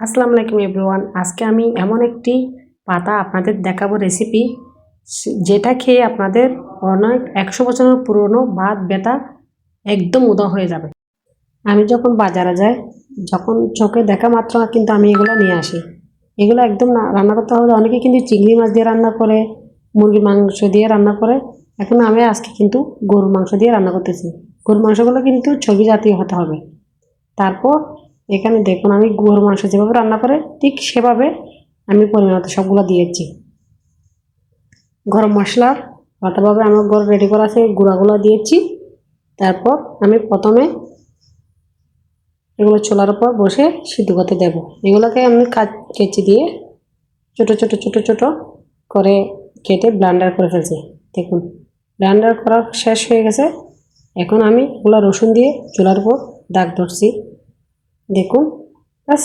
আসসালামু আলাইকুম এভরিওয়ান। আজকে আমি এমন একটি পাতা আপনাদের দেখাবো রেসিপি যেটা খেয়ে আপনাদের অনেক একশো বছরের পুরনো ভাত বেতা একদম উদা হয়ে যাবে। আমি যখন বাজারে যাই, যখন চোখে দেখা মাত্র কিন্তু আমি এগুলো নিয়ে আসি। এগুলো একদম রান্না করতে হবে অনেকে কিন্তু চিংড়ি মাছ দিয়ে রান্না করে, মুরগির মাংস দিয়ে রান্না করে। এখন আমি আজকে কিন্তু গরুর মাংস দিয়ে রান্না করতেছি। গরুর মাংসগুলো কিন্তু ছবি জাতীয় হতে হবে। তারপর এখানে দেখুন, আমি গরুর মাংস যেভাবে রান্না করে, ঠিক সেভাবে আমি পরিমাণ সবগুলো দিয়েছি। গরম মশলা আলাদাভাবে আমার ঘর রেডি করা আছে, গুঁড়াগুলো দিয়েছি। তারপর আমি প্রথমে এগুলো চোলার উপর বসে সিদ্ধ করতে দেবো। এগুলোকে আমি কেচি দিয়ে ছোট ছোট ছোট ছোট করে কেটে ব্লান্ডার করে ফেলছি। দেখুন ব্লান্ডার করা শেষ হয়ে গেছে। এখন আমি এগুলো রসুন দিয়ে চুলার উপর দাগ ধরছি। দেখুন ব্যাস